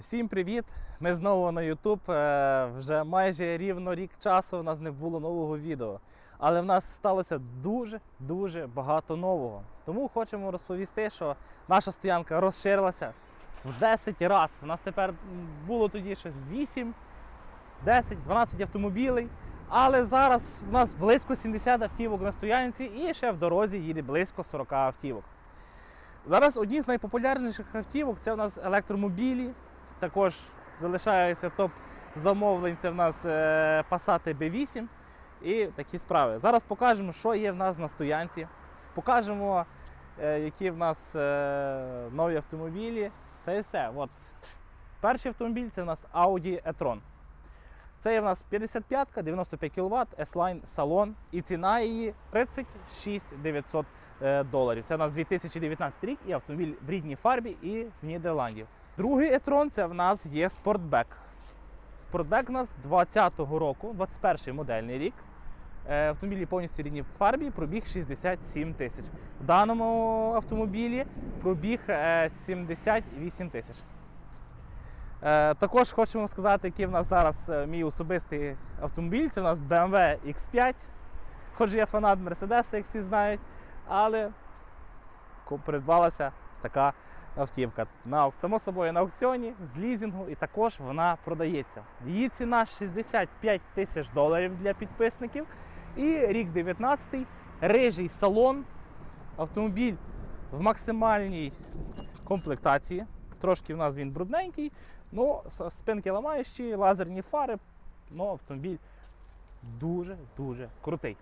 Всім привіт! Ми знову на YouTube. Е, Вже майже рівно рік часу у нас не було нового відео. Але в нас сталося дуже-дуже багато нового. Тому хочемо розповісти, що наша стоянка розширилася в 10 разів. У нас тепер було тоді щось 8, 10, 12 автомобілей. Але зараз в нас близько 70 автівок на стоянці і ще в дорозі їде близько 40 автівок. Зараз одні з найпопулярніших автівок це у нас електромобілі. Також залишається топ замовлень. Це в нас е, Passat B8 і такі справи. Зараз покажемо, що є в нас на стоянці. Покажемо, е, які в нас е, нові автомобілі. Та і все. От. Перший автомобіль це в нас Audi e-tron. Це є в нас 55-ка, 95 кВт, S-Line салон, і ціна її 36 900 е, доларів. Це у нас 2019 рік і автомобіль в рідній фарбі і з Нідерландів. Другий e-tron це в нас є Sportback. Sportback у нас 20-го року, 21-й модельний рік. Е, Автомобілі повністю рідні в фарбі, пробіг 67 тисяч. В даному автомобілі пробіг е, 78 тисяч. Е, Також хочемо сказати, який в нас зараз е, мій особистий автомобіль. Це в нас BMW X5. Хоч я фанат Мерседеса, як всі знають, але придбалася така автівка. На, само собою на аукціоні з лізінгу і також вона продається. Її ціна 65 тисяч доларів для підписників. І рік 19 рижий салон. Автомобіль в максимальній комплектації. Трошки в нас він брудненький, ну, спинки ламаючі, лазерні фари, ну, автомобіль дуже-дуже крутий.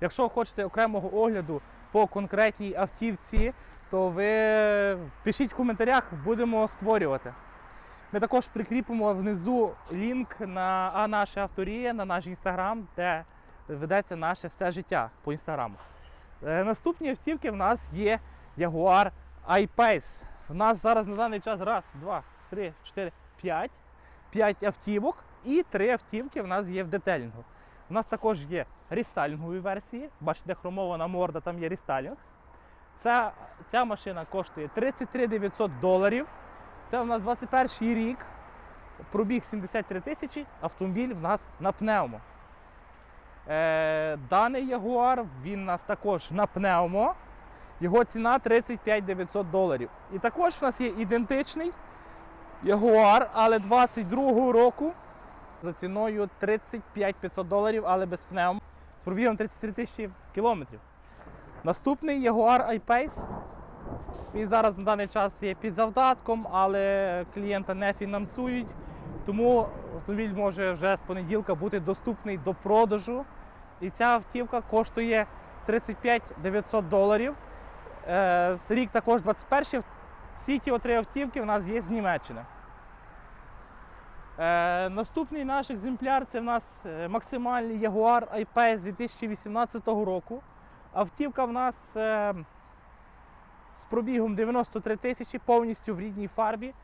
Якщо хочете окремого огляду по конкретній автівці, то ви пишіть в коментарях, будемо створювати. Ми також прикріпимо внизу лінк на а, наше авторія, на наш інстаграм, де ведеться наше все життя по інстаграму. Е, Наступні автівки в нас є Jaguar I-Pace. В нас зараз на даний час раз, два, три, чотири, п'ять. П'ять автівок і три автівки в нас є в детелінгу. У нас також є рестайлінгові версії. Бачите, хромована морда, там є рестайлінг. Ця, ця машина коштує 33 900 доларів. Це у нас 21 рік. Пробіг 73 тисячі, автомобіль в нас на пневмо. Е, даний Ягуар, він у нас також на пневмо. Його ціна 35 900 доларів. І також у нас є ідентичний Ягуар, але 22-го року за ціною 35 500 доларів, але без пневмо. З пробігом 33 тисячі кілометрів. Наступний Jaguar I-Pace. Він зараз на даний час є під завдатком, але клієнта не фінансують. Тому автомобіль може вже з понеділка бути доступний до продажу. І ця автівка коштує 35 900 доларів. Е, рік також 21 Всі ті три автівки в нас є з Німеччини. Е, наступний наш екземпляр це в нас е, максимальний Jaguar I-Pace 2018 року. Автівка в нас е, з пробігом 93 тисячі, повністю в рідній фарбі.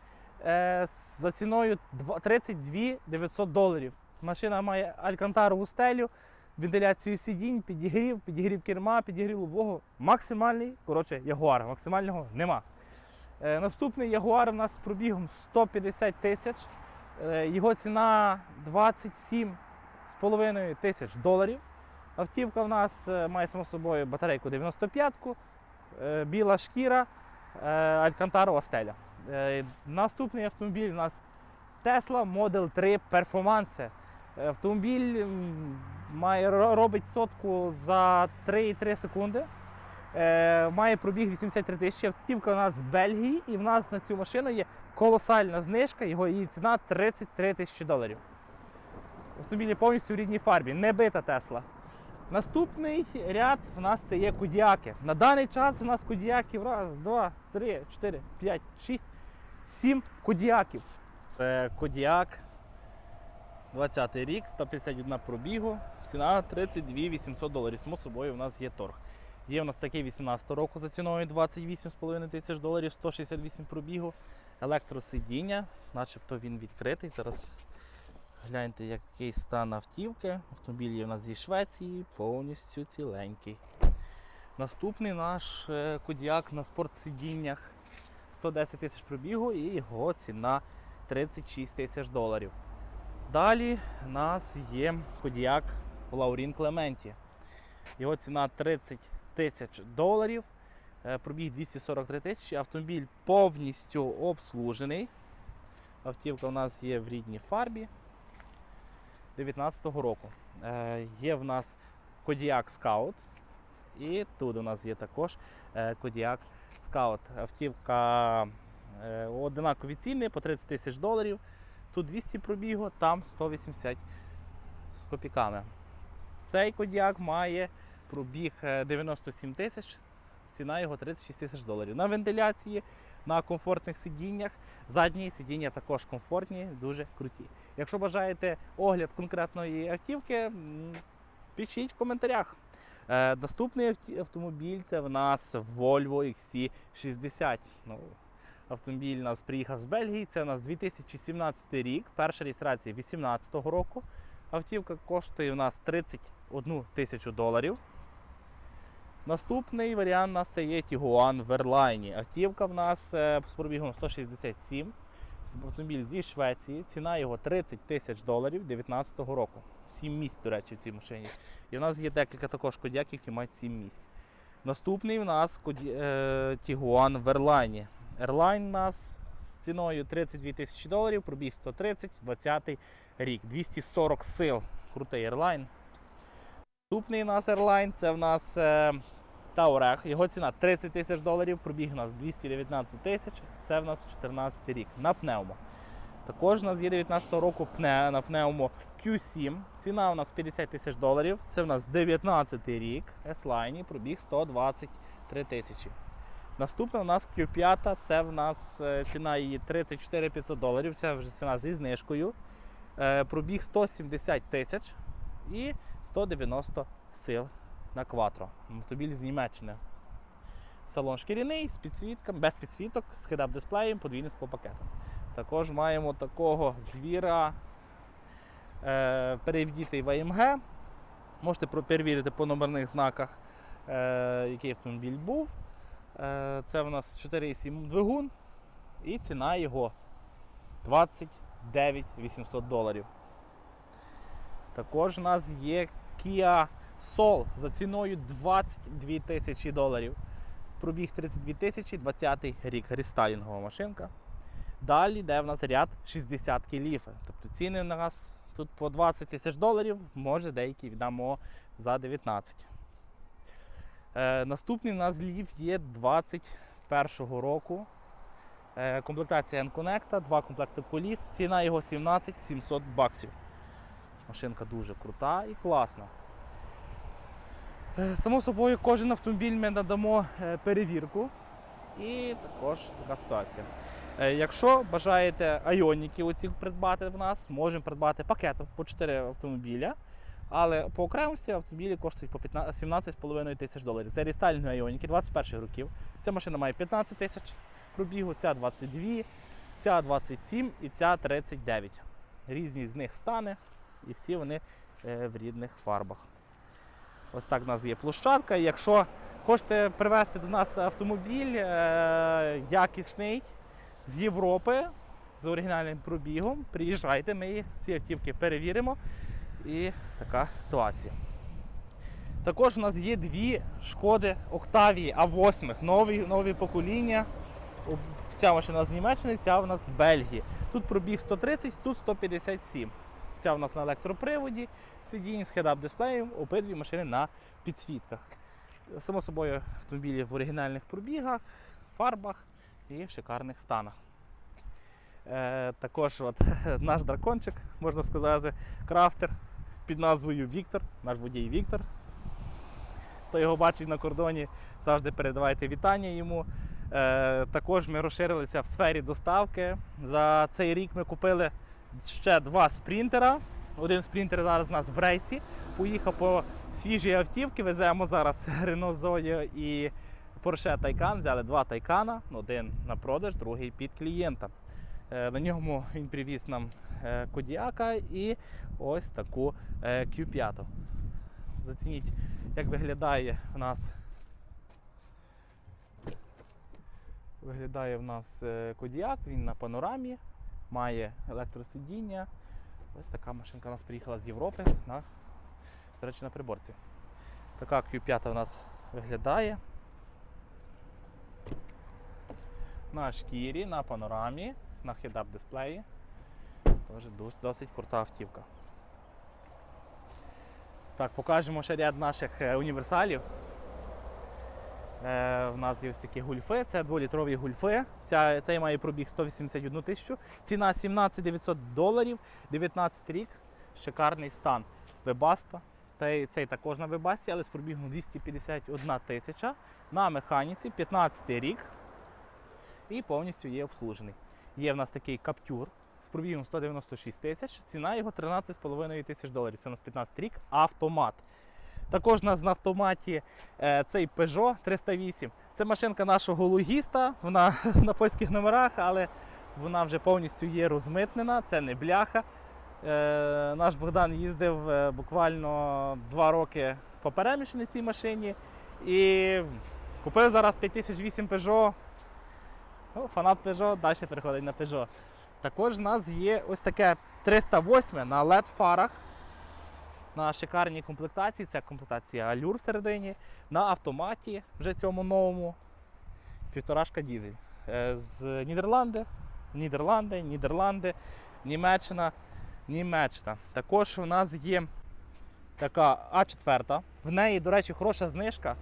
Е, за ціною 32 900 доларів. Машина має алькантарову стелю, вентиляцію сидінь, підігрів, підігрів керма, підігрів лобового. Максимальний, коротше, Ягуар. Максимального нема. Е, наступний Ягуар у нас з пробігом 150 тисяч. Е, його ціна 27,5 тисяч доларів. Автівка в нас е, має само собою батарейку 95-ку, е, біла шкіра, е, алькантарова стеля. Наступний автомобіль у нас Tesla Model 3 Performance. Автомобіль має, робить сотку за 3,3 секунди. Має пробіг 83 тисячі. Автівка у нас з Бельгії, і в нас на цю машину є колосальна знижка, його її ціна 33 тисячі доларів. Автомобіль повністю в рідній фарбі, не бита Тесла. Наступний ряд в нас це є кодіаки. На даний час у нас кодіаків раз, два, три, чотири, п'ять, шість, сім кодіаків. Це кодіак. 20 рік, 151 пробігу, ціна 32 800 доларів. Само собою у нас є торг. Є у нас такий 18 року за ціною 28,5 тисяч доларів, 168 пробігу, електросидіння, начебто він відкритий. Зараз гляньте, який стан автівки. Автомобіль є у нас зі Швеції, повністю ціленький. Наступний наш е, кодіак на спортсидіннях 110 тисяч пробігу і його ціна 36 тисяч доларів. Далі у нас є Кодіак Лаурін Клементі. Його ціна 30 тисяч доларів. Е, Пробіг 243 тисячі. Автомобіль повністю обслужений. Автівка у нас є в рідній фарбі 19-го року. Е, Є в нас Кодіак Скаут. І тут у нас є також е, Кодіак Скаут. Автівка е, одинакові ціни по 30 тисяч доларів. Тут 200 пробігу, там 180 з копійками. Цей Кодіак має пробіг е, 97 тисяч, ціна його 36 тисяч доларів. На вентиляції, на комфортних сидіннях. Задні сидіння також комфортні, дуже круті. Якщо бажаєте огляд конкретної автівки, пишіть в коментарях. Е, наступний автомобіль це в нас Volvo XC60. Ну, автомобіль нас приїхав з Бельгії. Це у нас 2017 рік, перша реєстрація 2018 року. Автівка коштує у нас 31 тисячу доларів. Наступний варіант у нас це є Tiguan Verline. Автівка в нас е, з пробігом 167. Автомобіль зі Швеції. Ціна його 30 тисяч доларів 2019 року. 7 місць, до речі, в цій машині. І в нас є декілька також кодяків, які мають 7 місць. Наступний у нас е, Tiguan Verline. Airline у нас з ціною 32 тисячі доларів, пробіг 130, 20 рік, 240 сил. Крутий Airline. Наступний у нас Airline це в нас е, Touareg. Його ціна 30 тисяч доларів, пробіг у нас 219 тисяч. Це в нас 14 рік на пневмо. Також у нас є 19 року пне, на пневмо Q7. Ціна у нас 50 тисяч доларів. Це в нас 19 рік. S-Line, пробіг 123 тисячі. Наступна у нас Q5, це в нас е, ціна її 34 500 доларів. Це вже ціна зі знижкою. Е, Пробіг 170 тисяч і 190 сил на кватро. Автомобіль з Німеччини. Салон шкіряний з підсвітками, без підсвіток, з хедап дисплеєм, подвійним склопакетом. Також маємо такого звіра е, перевдітий в АМГ. Можете перевірити по номерних знаках, е, який автомобіль був. Е, це в нас 4,7 двигун і ціна його 29 800 доларів. Також у нас є Kia Soul за ціною 22 тисячі доларів. Пробіг 32 тисячі, 20 рік, рестайлінгова машинка. Далі йде в нас ряд 60 ліфи. Тобто ціни у нас тут по 20 тисяч доларів, може деякі віддамо за 19. Е, наступний у нас ліф є 21 року. Е, комплектація N-Connect, два комплекти коліс. Ціна його 17 700 баксів. Машинка дуже крута і класна. Е, Само собою, кожен автомобіль ми надамо е, перевірку. І також така ситуація. Е, Якщо бажаєте айоніки оці придбати в нас, можемо придбати пакетом по 4 автомобіля. Але по окремості автомобілі коштують по 15 17,5 тисяч доларів. Це рестайлінги айоніки 21 років. Ця машина має 15 тисяч пробігу, ця 22, ця 27 і ця 39. Різні з них стани, і всі вони в рідних фарбах. Ось так у нас є площадка. Якщо хочете привезти до нас автомобіль е, якісний з Європи, з оригінальним пробігом, приїжджайте, ми ці автівки перевіримо. І така ситуація. Також у нас є дві шкоди Октавії А8, нові, нові покоління. Ця машина з Німеччини, ця у нас з Бельгії. Тут пробіг 130, тут 157. Ця у нас на електроприводі, сидінь з хедап дисплеєм, обидві машини на підсвітках. Само собою, автомобілі в оригінальних пробігах, фарбах і в шикарних станах. Е, також от, наш дракончик, можна сказати, крафтер під назвою Віктор, наш водій Віктор. Хто його бачить на кордоні, завжди передавайте вітання йому. Е, також ми розширилися в сфері доставки. За цей рік ми купили ще два спринтера. Один спринтер зараз у нас в рейсі. Поїхав по свіжій автівки. Веземо зараз Renault Zoe і Porsche Taycan. Взяли два Тайкана, один на продаж, другий під клієнта. Е, На ньому він привіз нам е, Кодіака і ось таку е, Q5. Зацініть, як виглядає у нас. Виглядає в нас Кодіак, він на панорамі. Має електросидіння. Ось така машинка у нас приїхала з Європи на, до речі, на приборці. Така Q5 у нас виглядає. На шкірі, на панорамі, на head-up дисплеї. Дос- досить крута автівка. Так, покажемо ще ряд наших е, універсалів. Е, в нас є ось такі гульфи, це 2-літрові гульфи. Ця, цей має пробіг 181 тисячу. Ціна 17 900 доларів, 19 рік, шикарний стан. Вебаста. Та цей також на вебасті, але з пробігом 251 тисяча. На механіці 15 рік і повністю є обслужений. Є в нас такий каптюр з пробігом 196 тисяч, ціна його 13,5 тисяч доларів. Це у нас 15 рік, автомат. Також у нас на автоматі е, цей Peugeot 308. Це машинка нашого логіста, вона на польських номерах, але вона вже повністю є розмитнена, це не бляха. Е, наш Богдан їздив е, буквально два роки по переміщеній цій машині і купив зараз 5008 Peugeot. Ну, фанат Peugeot, далі переходить на Peugeot. Також в нас є ось таке 308 на LED фарах. На шикарній комплектації. Це комплектація Allure всередині. На автоматі вже цьому новому. Півторашка дізель. Е, З Нідерланди, Нідерланди, Нідерланди, Німеччина, Німеччина. Також у нас є така А4. В неї, до речі, хороша знижка.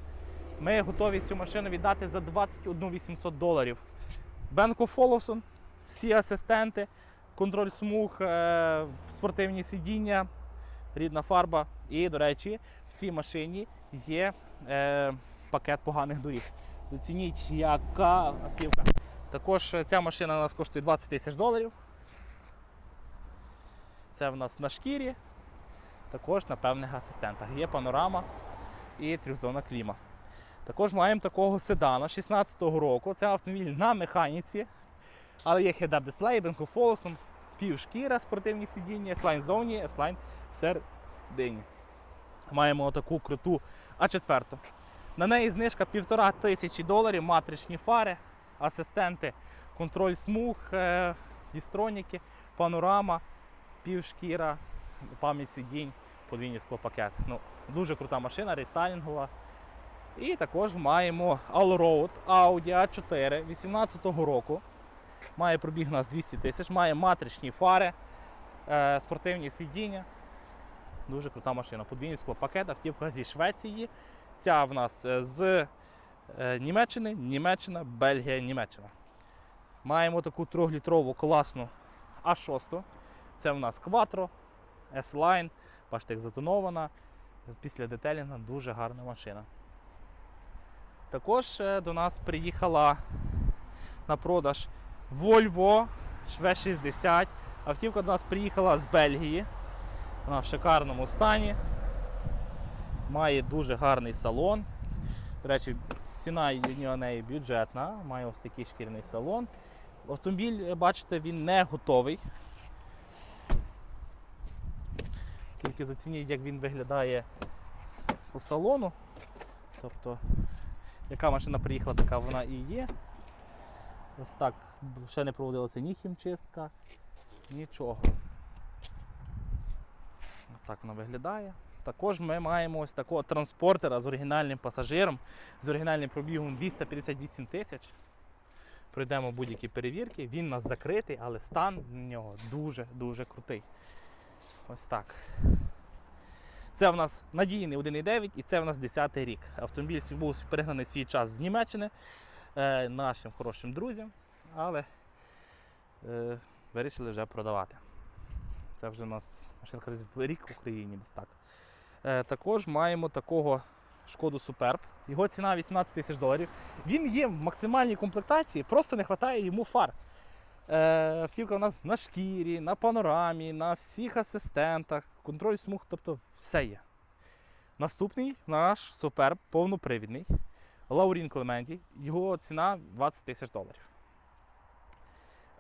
Ми готові цю машину віддати за 21 800 доларів. Бенко Фоловсон, всі асистенти, контроль смуг, е, спортивні сидіння, рідна фарба. І, до речі, в цій машині є е, пакет поганих доріг. Зацініть, яка автівка. Також е, ця машина у нас коштує 20 тисяч доларів. Це в нас на шкірі, також на певних асистентах. Є панорама і трьохзона кліма. Також маємо такого седана 16-го року. Це автомобіль на механіці, але є head-up дисплей, Бенко Фолосон, півшкіра, спортивні сидіння, S-Line зовні, S-Line середині. Маємо таку круту А4. На неї знижка півтора тисячі доларів, матричні фари, асистенти, контроль смуг, е, дістроніки, панорама, півшкіра, пам'ять сидінь, подвійний склопакет. Ну, дуже крута машина, рестайлінгова. І також маємо Allroad Audi A4 18-го року. Має пробіг у нас 200 тисяч, має матричні фари, е, спортивні сидіння. Дуже крута машина. Подвійний склопакет, автівка зі Швеції. Ця в нас е, з е, Німеччини, Німеччина, Бельгія, Німеччина. Маємо таку 3-літрову класну А6. Це в нас Quattro, S-Line. Бачите, як затонована. Після детелінга дуже гарна машина. Також до нас приїхала на продаж Volvo V60. Автівка до нас приїхала з Бельгії. Вона в шикарному стані. Має дуже гарний салон. До речі, ціна у неї бюджетна, має ось такий шкірний салон. Автомобіль, бачите, він не готовий. Тільки зацініть, як він виглядає по салону. Тобто, яка машина приїхала, така вона і є. Ось так ще не проводилася ні хімчистка, нічого. Так вона виглядає. Також ми маємо ось такого транспортера з оригінальним пасажиром, з оригінальним пробігом 258 тисяч. Пройдемо будь-які перевірки. Він у нас закритий, але стан в нього дуже-дуже крутий. Ось так. Це в нас надійний 1,9 і це в нас 10 рік. Автомобіль був перегнаний свій час з Німеччини е, нашим хорошим друзям, але е, вирішили вже продавати. Це вже у нас машинка десь в рік в Україні десь так. Е, також маємо такого шкоду Суперб. Його ціна 18 тисяч доларів. Він є в максимальній комплектації, просто не вистачає йому фар. Е, автівка у нас на шкірі, на панорамі, на всіх асистентах, контроль смуг, тобто все є. Наступний наш суперб повнопривідний. Лаурін Клементі. Його ціна 20 тисяч доларів.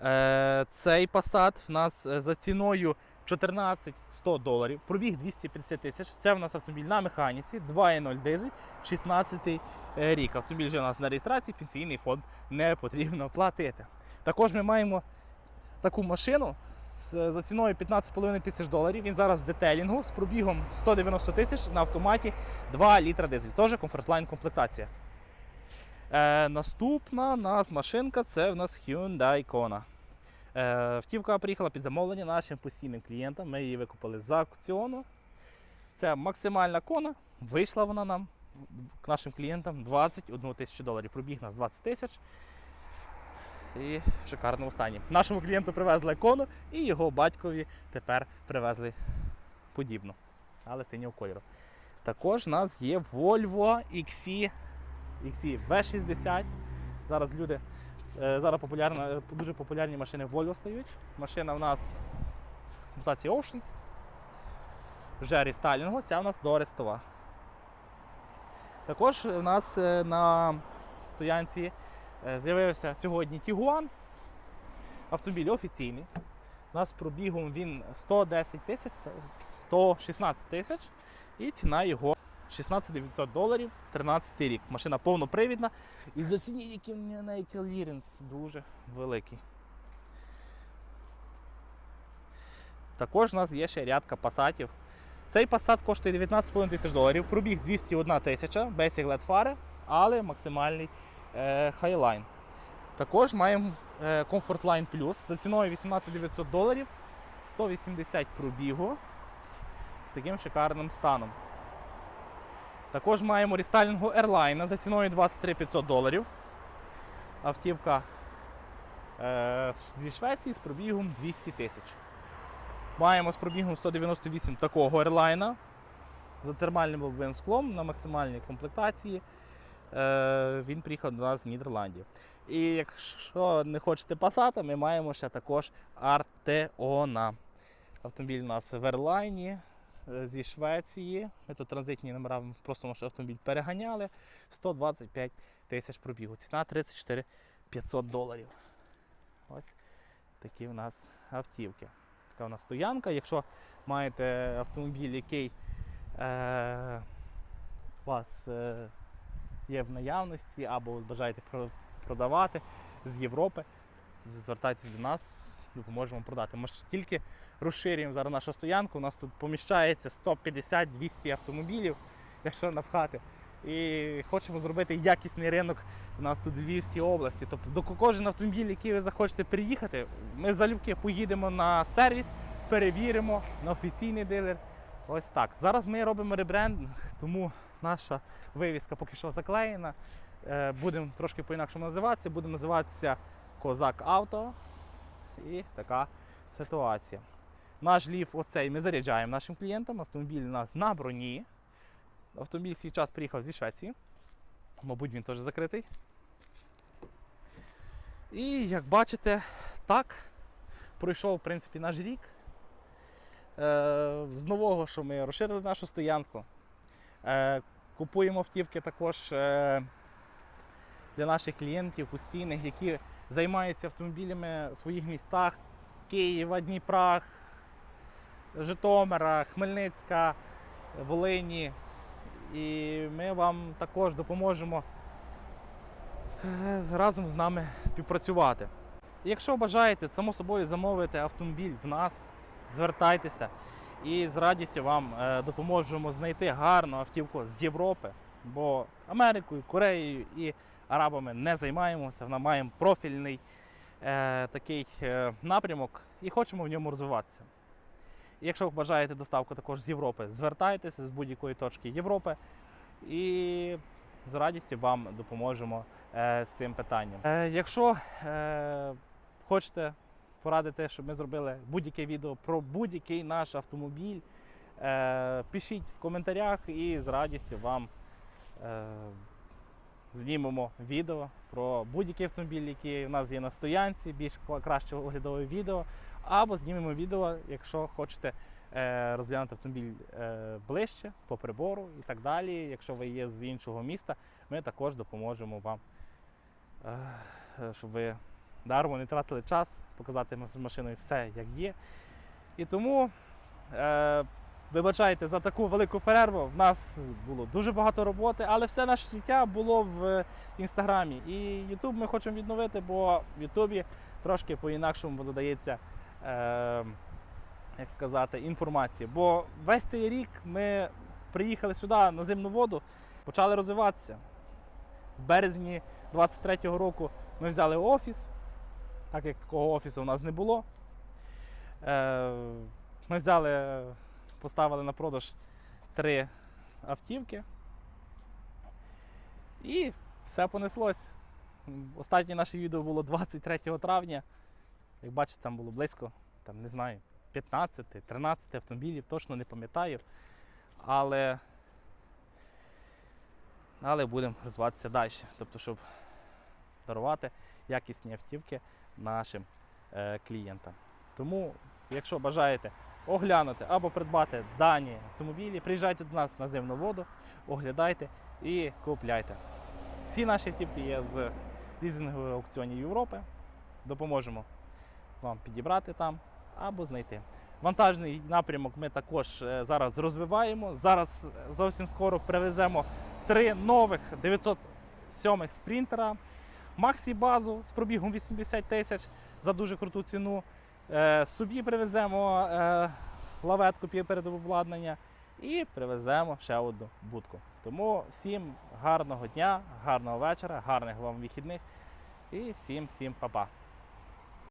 Е, цей Passat в нас е, за ціною 14 100 доларів, пробіг 250 тисяч. Це в нас автомобіль на механіці, 2.0 дизель, 16 е, рік. Автомобіль вже у нас на реєстрації, пенсійний фонд не потрібно платити. Також ми маємо таку машину за ціною 15,5 тисяч доларів. Він зараз в детелінгу з пробігом 190 тисяч на автоматі 2 літра дизель. Теж Comfortline комплектація. Е, наступна нас машинка це в нас Hyundai Kona. Е, автівка приїхала під замовлення нашим постійним клієнтам. Ми її викупили з аукціону. Це максимальна кона. Вийшла вона нам к нашим клієнтам 21 тисячу доларів. Пробіг нас 20 тисяч. І в шикарному стані. Нашому клієнту привезли кону і його батькові тепер привезли подібну, але синього кольору. Також у нас є Volvo XC, XC V60. Зараз люди, е, зараз популярна, дуже популярні машини Volvo стають. Машина в нас комплектації Ocean. Вже рестайлінгу, ця у нас до Рестова. Також у нас е, на стоянці е, з'явився сьогодні Тігуан. Автомобіль офіційний. У нас пробігом він 110 тисяч, 116 тисяч. І ціна його 16 900 доларів, 13 рік. Машина повнопривідна. І зацініть, який в неї кліренс дуже великий. Також у нас є ще рядка пасатів. Цей Passat коштує 19,5 тисяч доларів, пробіг 201 тисяча, без led фари, але максимальний е, Highline. Також маємо е, Comfort Line Plus за ціною 18 900 доларів, 180 пробігу з таким шикарним станом. Також маємо рестайлінгу Airline за ціною 23 500 доларів. Автівка е, зі Швеції з пробігом 200 тисяч. Маємо з пробігом 198 такого ерлайна за термальним лобовим склом на максимальній комплектації. Е, він приїхав до нас з Нідерландів. І якщо не хочете Passat, ми маємо ще також Артеона. Автомобіль у нас в е, зі Швеції. Ми тут транзитні номера просто наш автомобіль переганяли. 125 тисяч пробігу. Ціна 34 500 доларів. Ось такі в нас автівки така у нас стоянка. Якщо маєте автомобіль, який е, у вас е, є в наявності, або бажаєте продавати з Європи, звертайтесь до нас, допоможемо продати. Ми ж тільки розширюємо зараз нашу стоянку. У нас тут поміщається 150-200 автомобілів, якщо напхати. І хочемо зробити якісний ринок у нас тут в Львівській області. Тобто до кожен автомобіль, який ви захочете приїхати, ми залюбки поїдемо на сервіс, перевіримо на офіційний дилер. Ось так. Зараз ми робимо ребренд, тому наша вивіска поки що заклеєна. Е, Будемо трошки по-інакшому називатися. Будемо називатися Козак Авто. І така ситуація. Наш ліф оцей ми заряджаємо нашим клієнтам. Автомобіль у нас на броні. Автомобіль свій час приїхав зі Швеції. Мабуть, він теж закритий. І як бачите, так пройшов в принципі наш рік. Е, з нового, що ми розширили нашу стоянку. Е, купуємо автівки також е, для наших клієнтів постійних, які займаються автомобілями в своїх містах Києва, Дніпра, Житомира, Хмельницька, Волині. І ми вам також допоможемо е, разом з нами співпрацювати. Якщо бажаєте само собою замовити автомобіль в нас, звертайтеся і з радістю вам е, допоможемо знайти гарну автівку з Європи, бо Америкою, Кореєю і Арабами не займаємося. Вона маємо профільний е, такий е, напрямок і хочемо в ньому розвиватися. І якщо ви бажаєте доставку також з Європи, звертайтеся з будь-якої точки Європи і з радістю вам допоможемо е, з цим питанням. Е, якщо е, хочете порадити, щоб ми зробили будь-яке відео про будь-який наш автомобіль, е, пишіть в коментарях і з радістю вам е, знімемо відео про будь-який автомобіль, який у нас є на стоянці, більш краще оглядове відео, або знімемо відео, якщо хочете е, розглянути автомобіль е, ближче по прибору і так далі. Якщо ви є з іншого міста, ми також допоможемо вам, е, щоб ви дармо не тратили час, показати з машиною все, як є. І тому вибачайте за таку велику перерву. В нас було дуже багато роботи, але все наше життя було в інстаграмі. І Ютуб ми хочемо відновити, бо в Ютубі трошки по-інакшому додається, е, як сказати, інформація. Бо весь цей рік ми приїхали сюди на зимну воду, почали розвиватися. В березні 23-го року ми взяли офіс, так як такого офісу у нас не було. Е, Ми взяли, поставили на продаж три автівки. І все понеслось. Останнє наше відео було 23 травня. Як бачите, там було близько, там, не знаю, 15-13 автомобілів, точно не пам'ятаю. Але, але будемо розвиватися далі. Тобто, щоб дарувати якісні автівки нашим е, клієнтам. Тому, якщо бажаєте оглянути або придбати дані автомобілі, приїжджайте до нас на зимну воду, оглядайте і купляйте. Всі наші автівки є з лізингових аукціонів Європи. Допоможемо вам підібрати там або знайти. Вантажний напрямок ми також е, зараз розвиваємо. Зараз е, зовсім скоро привеземо три нових 907 спринтера. Максі базу з пробігом 80 тисяч за дуже круту ціну. Е, Собі привеземо лаветку лаветку передобладнання і привеземо ще одну будку. Тому всім гарного дня, гарного вечора, гарних вам вихідних і всім всім па-па.